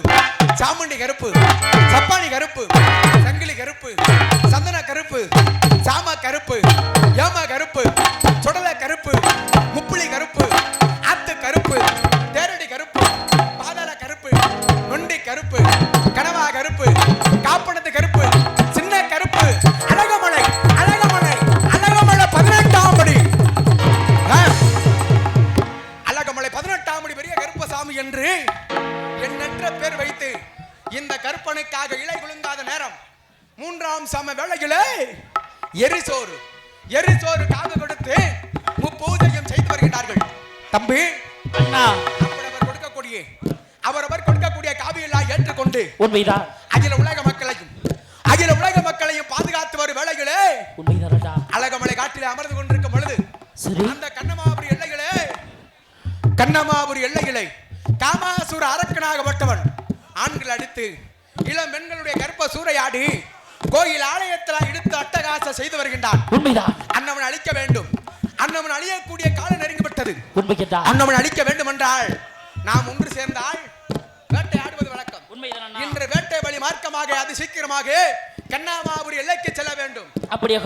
கருப்பு. சாமுண்டி கருப்பு. சப்பானி கருப்பு. தம்பி. அண்ணா கொடுக்கக்கூடிய அவரவர் கொடுக்கக்கூடிய காவியெல்லாம் ஏற்றுக்கொண்டு உண்மைதான். அகில உலக மக்களையும் அகில உலக மக்களையும் பாதுகாத்து வரும் வேலைகளே உண்மைதான் அழகமலை காட்டிலே அமர்ந்து கொண்டிருக்கும் பொழுது அந்த கண்ணமாபுரி எல்லைகளே கண்ணமாபுரி எல்லைகளை காமாசூர அரக்கனாக அரக்கனாகப்பட்டவன் ஆண்கள் அடித்து இளம் பெண்களுடைய கற்ப சூறையாடி கோயில் ஆலயத்தில் இழுத்து அட்டகாசம் செய்து வருகின்றான். உண்மைதான். அன்னவன் அழிக்க வேண்டும். அண்ணவன் அழியக்கூடிய காலம் நெருங்கப்பட்டது அன்னவன் அழிக்க வேண்டும் என்றால் நாம் ஒன்று சேர்ந்தால் வேட்டையாடுவது வழக்கம். இன்று வேட்டை வழி மார்க்கமாக அது சீக்கிரமாக கண்ணாமாபுரி எல்லைக்கு செல்ல வேண்டும். அப்படியே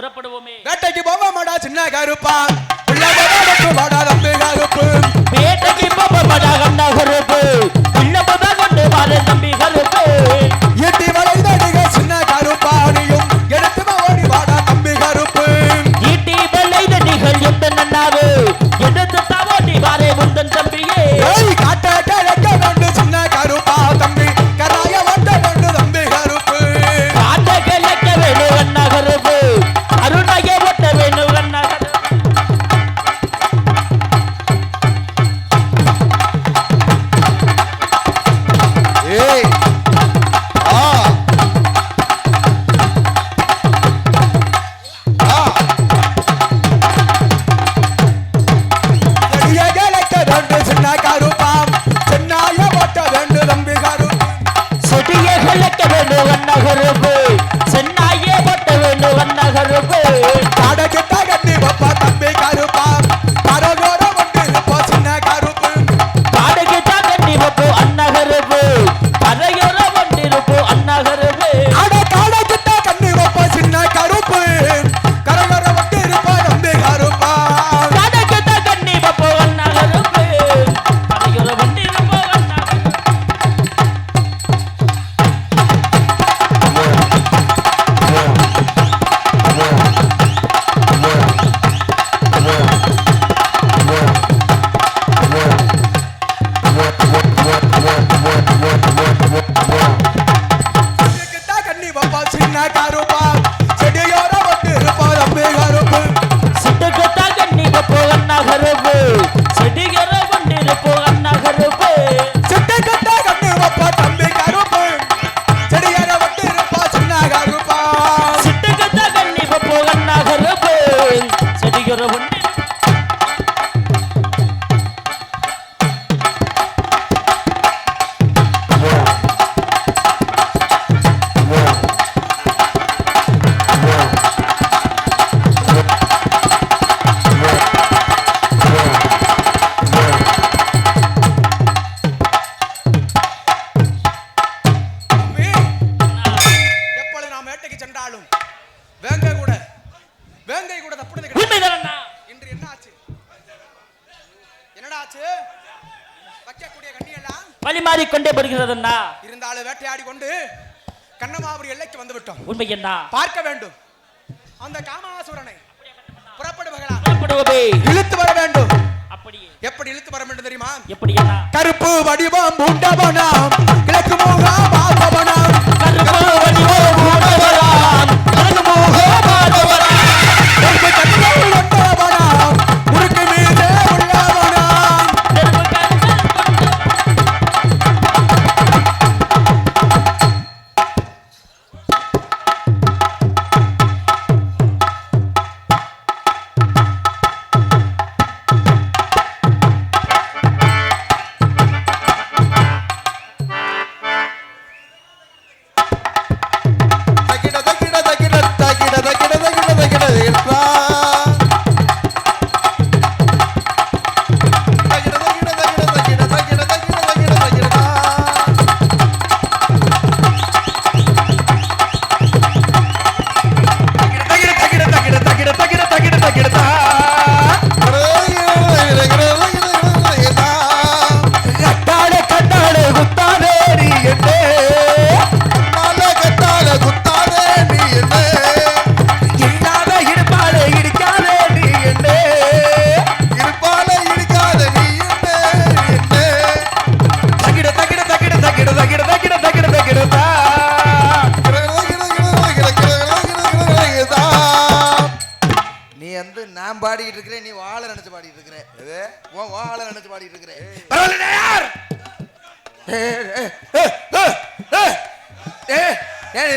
புறப்படுவோமே. வேட்டைக்கு போவோமாடா சின்ன கருப்பா? வேட்டையாடிக்கொண்டு கண்ணமாபுரி எல்லைக்கு வந்து விட்டோம் உண்மை என்ன பார்க்க வேண்டும். அந்த காமாசுரனை புறப்படுவர்களா இழுத்து வர வேண்டும். எப்படி இழுத்து வர வேண்டும் தெரியுமா? எப்படி கருப்பு வடிவம் பூண்டவனாம் கிழக்கு மூகா பாபவனா இது நினைச்சு பாடிட்டு இருக்கிறேன். பரவாயில்ல யார்?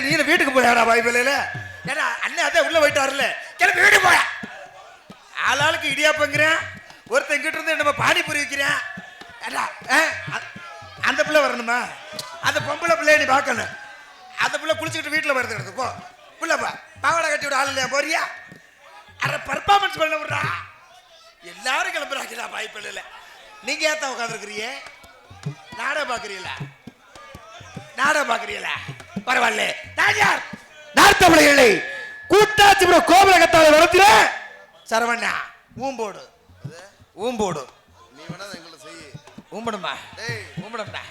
நீ வீட்டுக்கு போயாடா பைபிளில் ஏடா அண்ணன் அதே உள்ள போயிட்டாருல்ல. கிளம்பி வீடு போய? ஆளாளுக்கு இடியாப்பங்கிறேன். ஒருத்தன் கிட்ட இருந்து நம்ம பானிபூரி வைக்கிறேன். அந்த பிள்ளை வரணுமா? அந்த பொம்பளை பிள்ளைய நீ பார்க்கணும். அந்த பிள்ளை குளிச்சுக்கிட்டு வீட்டில் வருது எடுத்துக்கோ போ உள்ள பாவாடை கட்டி விட ஆள் இல்லையா? போறியா? அரை பர்ஃபார்மன்ஸ் பண்ண விட்றா. எல்லாரும் கிளம்புறாங்களா வாய்ப்பில்லை நீங்க ஏத்த உட்காந்துருக்கிறீங்க நாடகம் பாக்குறீங்களா நாடகம் பாக்குறீங்களா பரவாயில்ல. நான் யார் நார்த்தமிழர்களை கூட்டாட்சிபுரம் கோபுரகத்தால நடத்தின சரவண்ணா ஊம்போடு. ஊம்போடு. நீ வேணா எங்களை செய்யு ஊம்படுமா? டேய். ஊம்படும்டா.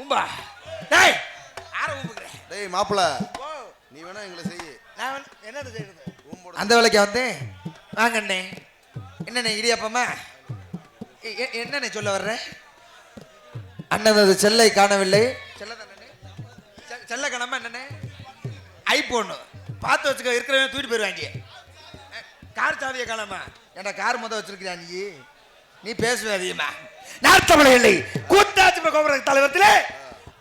ஊம்பா. டேய் யார ஊம்புகிறேன் டேய் மாப்பிள நீ வேணா எங்களை செய்யு நான் என்னது செய்யறது? ஊம்போடு. அந்த வேலைக்கு வந்தேன்? வாங்கண்ணே என்னண்ணே எ- என்னண்ணே சொல்ல வர்ற? அண்ணனது செல்லை காணவில்லை. செல்ல செல்ல காணாம என்னண்ணே? ஐபோன். பார்த்து வச்சுக்க இருக்கிறவன் தூக்கிட்டு போயிடுவாங்க கார் சாவியை காணாம? ஏன்டா கார் முத வச்சிருக்கியா நீ? நீ பேசுவே அதிகமா. நார்த்தமிழ இல்லை. கூட்டாட்சி கோபுர தலைவரத்திலே.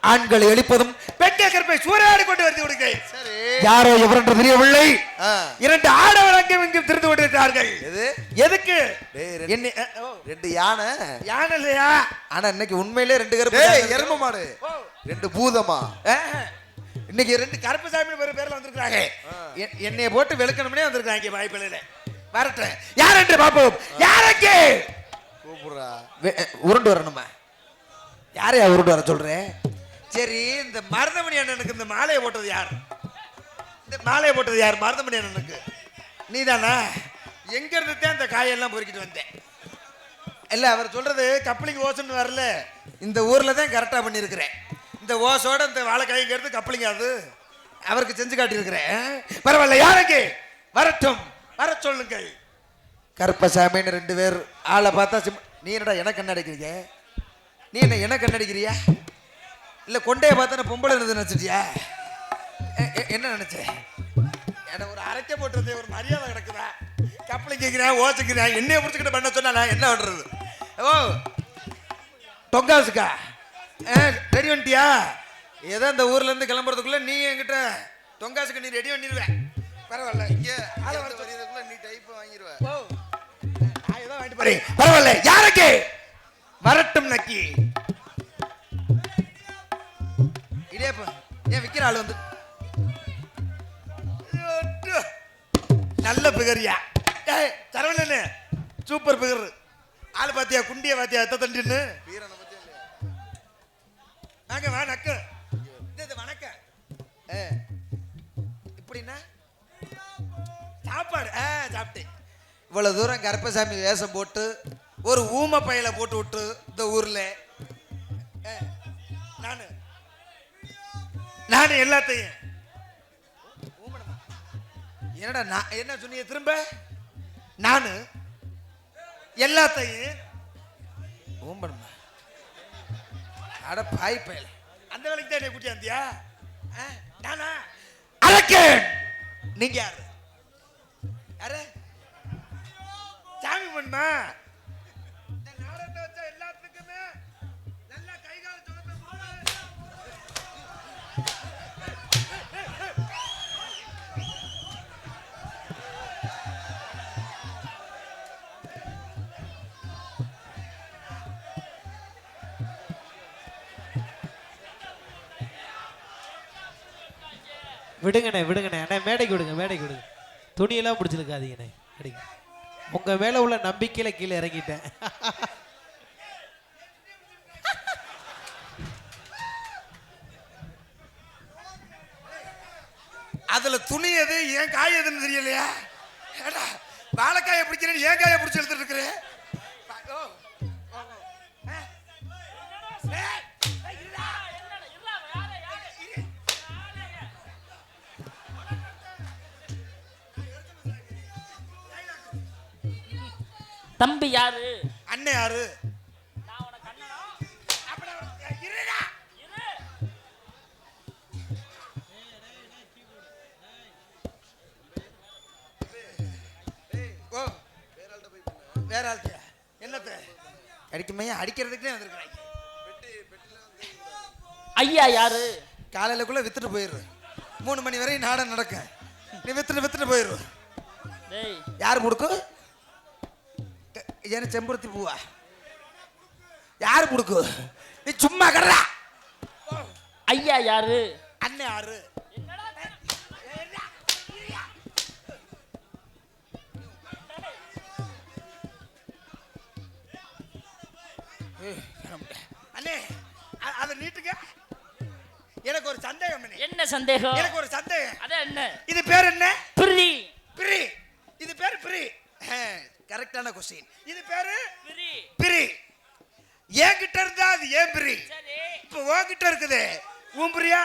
ஆண்களை எழுப்பதும் பெண்கள் கற்பை சூறையாடி கொண்டு வருது கொடுக்கிறேன். சரி. யாரோ எவரென்று தெரியவில்லை. ஆ. இரண்டு ஆடவர் அங்கும் இங்கும் திருந்து கொண்டிருக்கிறார்கள். எது? எதுக்கு? ரெண்டு- யானை. யானை இல்லையா? ஆனா இன்னைக்கு உண்மையிலே ரெண்டு கருப்பு எரும மாடு. ரெண்டு பூதமா? இன்னைக்கு ரெண்டு கருப்பு சாமி பேர் பேர்ல வந்திருக்காங்க என்னைய போட்டு வெளுக்கணும்னே வந்திருக்காங்க வாய்ப்பில்லை வரட்டும். யார் என்று பார்ப்போம்? யாருக்கு கூப்பிடுறா. உருண்டு வரணுமா? யாரையா உருண்டு வர சொல்றேன் சரி இந்த மருதமணி அண்ணனுக்கு இந்த மாலையை போட்டது யார்? இந்த மாலையை போட்டது யார் மருதமணி அண்ணனுக்கு? நீதானா? தானா எங்கேருந்து தான் இந்த காயெல்லாம் பொறுக்கிட்டு வந்தேன். இல்லை அவர் சொல்கிறது கப்ளிங் ஓசன்னு வரல. இந்த ஊரில் தான் கரெக்டாக பண்ணியிருக்கிறேன். இந்த ஓசோட இந்த வாழைக்காய்ங்கிறது கப்ளிங் அது. அவருக்கு செஞ்சு காட்டியிருக்கிறேன். பரவாயில்ல யாருக்கு? வரட்டும் வர சொல்லுங்கள். கருப்பசாமின்னு ரெண்டு பேர் ஆளை பார்த்தா சிம் நீ என்னடா எனக்கு கண்ணடிக்கிறீங்க நீ என்ன எனக்கு கண்ணடிக்கிறியா இல்லை கொண்டைய பார்த்தா பொம்பளை இருந்து நினச்சிட்டியா? என்ன நினைச்ச? என்ன ஒரு அரைக்க போட்டுறது ஒரு மரியாதை கிடக்குதா? கப்பலை கேட்கிறேன் ஓச்சுக்கிறேன் என்னைய பிடிச்சிக்கிட்டு பண்ண சொன்னா என்ன பண்றது? ஓ தொங்காசுக்கா? ரெடி வந்துட்டியா ஏதோ இந்த ஊர்ல இருந்து கிளம்புறதுக்குள்ள நீ என்கிட்ட தொங்காசுக்கு நீ ரெடி பண்ணிடுவேன் பரவாயில்ல இங்க ஆளை வர சொல்லு. வரியதுக்குள்ள நீ டைப் வாங்கிடுவ ஓ நான் ஏதோ வாங்கிட்டு போறேன். பரவாயில்ல யாருக்கு? வரட்டும் நக்கி. இடியாப்ப ஏன் விக்கிற ஆள் வந்து? நல்ல பிகரியா. ஏய் சரவணன்னு சூப்பர் பிகர். ஆள் பாத்தியா குண்டிய பாத்தியா எத்த தண்டின்னு? வீரனை பத்தி இல்லையா? வாங்க வா இது, வணக்கம் ஏ இப்படின்னா சாப்பாடு. ஆ சாப்பிட்டேன். இவ்வளவு தூரம் கருப்பசாமி வேஷம் போட்டு ஒரு ஊம பையில போட்டு விட்டு இந்த ஊர்ல. நானு. நான் எல்லாத்தையும். என்னடா நான் என்ன சொன்னீங்க திரும்ப? நானு எல்லாத்தையும். ஊம்பணுமா அட பாய் பயல. அந்த வேலைக்கு தான் என்னை கூட்டி நானா? அலக்கேன் நீங்க யாரு? யாரு? சாமி பண்ணுமா விடுங்கண்ணே விடுங்கண்ணே. அண்ணே மேடைக்கு விடுங்க மேடைக்கு விடுங்க. துணியெல்லாம் பிடிச்சிருக்காதீங்கண்ணே அடிங்க. உங்க மேல உள்ள நம்பிக்கையில கீழே இறங்கிட்டேன். அதுல துணி எது? ஏன் காய் எதுன்னு தெரியலையா? ஏடா வாழைக்காயை பிடிக்கிறேன் ஏன் காயை பிடிச்சி எடுத்துட்டு இருக்கிறேன் தம்பி யாரு? அண்ணன் யாரு? வேற ஆள்கிட்ட என்ன பார்த்து அடிக்குமையா அடிக்கிறதுக்கே வந்திருக்கிறாங்க ஐயா யாரு? காலையிலக்குள்ள வித்துட்டு போயிரு. மூணு மணி வரையும் நாடகம் நடக்கும். நீ வித்துட்டு வித்துட்டு போயிரு. யார் ஏன்னா செம்பருத்தி பூவா யார் முடுக்கு நீ சும்மா கடறா ஐயா யாரு அண்ணே யாரு அண்ணே அதை நீட்டுங்க எனக்கு ஒரு சந்தேகம். என்ன சந்தேகம் எனக்கு ஒரு சந்தேகம் அதான் என்ன இது பேர் என்ன பேர் பிரி கரெக்டான கொஸ்டின் இது பேரு? பிரி. என்கிட்ட இருந்தா அது ஏன் பிரி? இப்போ உன்கிட்ட இருக்குது. உன் பிரியா?